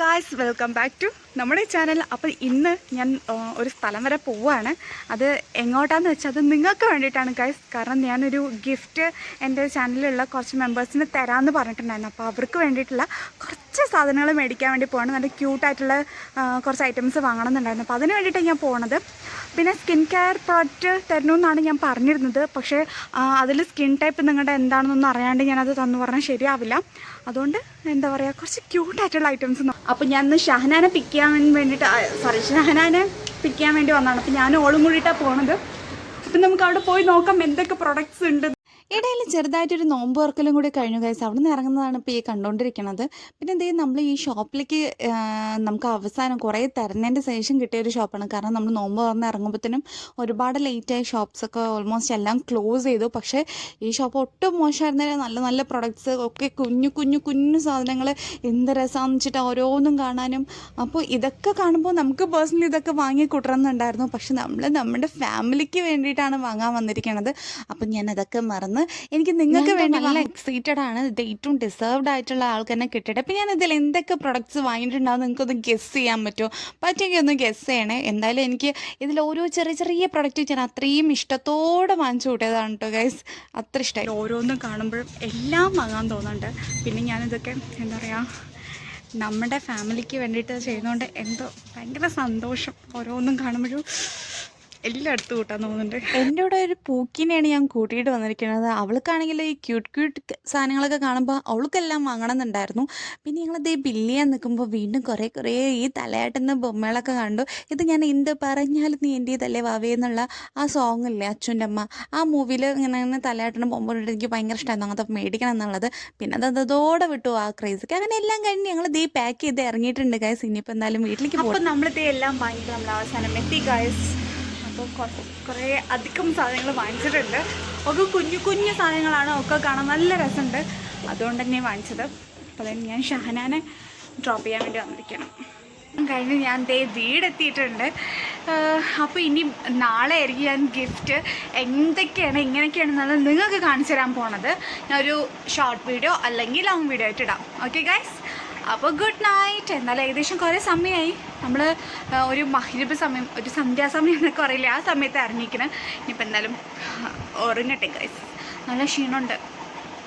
Guys welcome back to നമ്മുടെ channel അപ്പോൾ ഇന്ന് ഞാൻ ഒരു സ്ഥലം വരെ പോവുകയാണ് അത് എങ്ങോട്ടാന്ന് വെച്ചാൽ അത് നിങ്ങൾക്ക് വേണ്ടിയിട്ടാണ് ഗായ്സ് കാരണം ഞാനൊരു ഗിഫ്റ്റ് എന്റെ ചാനലിലുള്ള കുറച്ച് മെമ്പേഴ്സിന് തരാമെന്ന് പറഞ്ഞിട്ടുണ്ടായിരുന്നു. അപ്പോൾ അവർക്ക് വേണ്ടിയിട്ടുള്ള കുറച്ച് സാധനങ്ങൾ മേടിക്കാൻ വേണ്ടി പോകണം നല്ല ക്യൂട്ടായിട്ടുള്ള കുറച്ച് ഐറ്റംസ് വാങ്ങണമെന്നുണ്ടായിരുന്നു അപ്പോൾ അതിന് വേണ്ടിയിട്ടാണ് ഞാൻ പോണത്. പിന്നെ സ്കിൻ കെയർ പ്രോഡക്റ്റ് തരണമെന്നാണ് ഞാൻ പറഞ്ഞിരുന്നത്. പക്ഷേ അതിൽ സ്കിൻ ടൈപ്പ് നിങ്ങളുടെ എന്താണെന്നൊന്നും അറിയാണ്ട് ഞാനത് തന്നു പറഞ്ഞാൽ ശരിയാവില്ല. അതുകൊണ്ട് എന്താ പറയുക കുറച്ച് ക്യൂട്ടായിട്ടുള്ള ഐറ്റംസ് അപ്പോൾ ഞാൻ ഇന്ന് ഷഹനാനെ പിക്ക് ചെയ്യാൻ വേണ്ടിയിട്ട് സോറി ഷഹനാനെ പിക്ക് ചെയ്യാൻ വേണ്ടി വന്നതാണ്. അപ്പോൾ ഞാൻ ഓളും കൂടിയിട്ടാണ് പോണത്. അപ്പം നമുക്ക് അവിടെ പോയി നോക്കാം എന്തൊക്കെ പ്രൊഡക്ട്സ് ഉണ്ട്. ഇടയിൽ ചെറുതായിട്ടൊരു നോമ്പ് വർക്കലും കൂടി കഴിഞ്ഞു കഴിച്ചാൽ അവിടെ നിന്ന് ഇറങ്ങുന്നതാണ് ഇപ്പോൾ ഈ കണ്ടുകൊണ്ടിരിക്കുന്നത് പിന്നെ എന്തെങ്കിലും നമ്മൾ ഈ ഷോപ്പിലേക്ക് നമുക്ക് അവസാനം കുറേ തിരഞ്ഞതിന്റെ ശേഷം കിട്ടിയ ഒരു ഷോപ്പാണ്. കാരണം നമ്മൾ നോമ്പ് തുറന്ന് ഇറങ്ങുമ്പോഴത്തേനും ഒരുപാട് ലേറ്റായി ഷോപ്സൊക്കെ ഓൾമോസ്റ്റ് എല്ലാം ക്ലോസ് ചെയ്തു. പക്ഷേ ഈ ഷോപ്പ് ഒട്ടും മോശമായിരുന്നില്ല നല്ല നല്ല പ്രൊഡക്ട്സ് ഒക്കെ കുഞ്ഞു കുഞ്ഞു കുഞ്ഞു സാധനങ്ങൾ എന്ത് രസമാണെന്ന് വെച്ചിട്ട് ഓരോന്നും കാണാനും. അപ്പോൾ ഇതൊക്കെ കാണുമ്പോൾ നമുക്ക് പേഴ്സണലി ഇതൊക്കെ വാങ്ങി കൂട്ടണമെന്നുണ്ടായിരുന്നു. പക്ഷെ നമ്മൾ നമ്മുടെ ഫാമിലിക്ക് വേണ്ടിയിട്ടാണ് വാങ്ങാൻ വന്നിരിക്കുന്നത് അപ്പം ഞാൻ അതൊക്കെ മറന്ന് എനിക്ക് നിങ്ങൾക്ക് വേണ്ടി നല്ല എക്സൈറ്റഡ് ആണ്. ഇത് ഏറ്റവും ഡിസേർവ്ഡ് ആയിട്ടുള്ള ആൾക്ക് തന്നെ കിട്ടട്ടെ അപ്പം ഞാൻ ഇതിൽ എന്തൊക്കെ പ്രൊഡക്ട്സ് വാങ്ങിയിട്ടുണ്ടാവും നിങ്ങൾക്കൊന്ന് ഗെസ് ചെയ്യാൻ പറ്റുമോ? പറ്റുമെങ്കിൽ ഒന്ന് ഗെസ് ചെയ്യണേ. എന്തായാലും എനിക്ക് ഇതിൽ ഓരോ ചെറിയ ചെറിയ പ്രൊഡക്റ്റ് ഞാൻ അത്രയും ഇഷ്ടത്തോടെ വാങ്ങിച്ചു കൂട്ടിയതാണ് കേട്ടോ ഗൈസ് അത്ര ഇഷ്ടമായി ഓരോന്നും കാണുമ്പോഴും എല്ലാം വാങ്ങാൻ തോന്നുന്നുണ്ട് പിന്നെ ഞാനിതൊക്കെ എന്താ പറയുക നമ്മുടെ ഫാമിലിക്ക് വേണ്ടിയിട്ട് ചെയ്യുന്നതുകൊണ്ട് എന്തോ ഭയങ്കര സന്തോഷം ഓരോന്നും കാണുമ്പോഴും. എല്ലാം എടുത്തു കൂട്ടാൻ തോന്നുന്നുണ്ട്. എന്റെ കൂടെ ഒരു പൂക്കിനെയാണ് ഞാൻ കൂട്ടിയിട്ട് വന്നിരിക്കുന്നത്. അവൾക്കാണെങ്കിൽ ഈ ക്യൂട്ട് ക്യൂട്ട് സാധനങ്ങളൊക്കെ കാണുമ്പോൾ അവൾക്കെല്ലാം വാങ്ങണം എന്നുണ്ടായിരുന്നു പിന്നെ ഞങ്ങളത് ബില്ലിയാൻ നിൽക്കുമ്പോൾ വീണ്ടും കുറേ കുറേ ഈ തലയാട്ടുന്ന ബൊമ്മകളൊക്കെ കണ്ടു. ഇത് ഞാൻ എന്ത് പറഞ്ഞാലും നീ എന്റെ തലേ വാവേ എന്നുള്ള ആ സോങ് ഇല്ലേ അച്ഛന്റെ അമ്മ. ആ മൂവിയിൽ ഇങ്ങനെ ഇങ്ങനെ തലയാട്ടുന്ന ബൊമ്മ കണ്ടിട്ട് എനിക്ക് ഭയങ്കര ഇഷ്ടമായിരുന്നു അങ്ങനത്തെ മേടിക്കണം എന്നുള്ളത്. പിന്നെ അത് അതോടെ വിട്ടു ആ ക്രേസൊക്കെ അങ്ങനെ എല്ലാം കഴിഞ്ഞ് ഞങ്ങൾ ദേ പാക്ക് ചെയ്ത് ഇറങ്ങിയിട്ടുണ്ട് ഗൈസ് ഇനിയിപ്പോൾ എന്തായാലും വീട്ടിലേക്ക് അപ്പോൾ പോകും നമ്മളിത് എല്ലാം വാങ്ങിയിട്ട് നമ്മൾ അവസാനം എത്തി ഗായസ് അപ്പോൾ കുറച്ച് കുറേ അധികം സാധനങ്ങൾ വാങ്ങിച്ചിട്ടുണ്ട്. ഒക്കെ കുഞ്ഞു കുഞ്ഞു സാധനങ്ങളാണ് ഒക്കെ കാണാൻ നല്ല രസമുണ്ട്. അതുകൊണ്ട് തന്നെ വാങ്ങിച്ചത്. അപ്പോൾ തന്നെ ഞാൻ ഷഹനാനെ ഡ്രോപ്പ് ചെയ്യാൻ വേണ്ടി വന്നിരിക്കണം കഴിഞ്ഞ് ഞാൻ ദേ വീടെത്തിയിട്ടുണ്ട്. അപ്പോൾ ഇനി നാളെ ആയിരിക്കും ഞാൻ ഗിഫ്റ്റ്. എന്തൊക്കെയാണ് എങ്ങനെയൊക്കെയാണെന്നുള്ളത് നിങ്ങൾക്ക് കാണിച്ചു തരാൻ പോണത്. ഞാൻ ഒരു ഷോർട്ട് വീഡിയോ അല്ലെങ്കിൽ ലോങ് വീഡിയോ ആയിട്ട് ഇടാം. ഓക്കെ ഗൈസ് അപ്പോൾ ഗുഡ് നൈറ്റ്. എന്നാലും ഏകദേശം കുറേ സമയമായി നമ്മൾ ഒരു മഹിരപ്പ് സമയം ഒരു സന്ധ്യാസമയം എന്നൊക്കെ പറയില്ലേ ആ സമയത്ത് ഇറങ്ങിക്കണം ഇനിയിപ്പോൾ എന്തായാലും ഉറങ്ങട്ടെ ഗൈസ് നല്ല ക്ഷീണമുണ്ട്.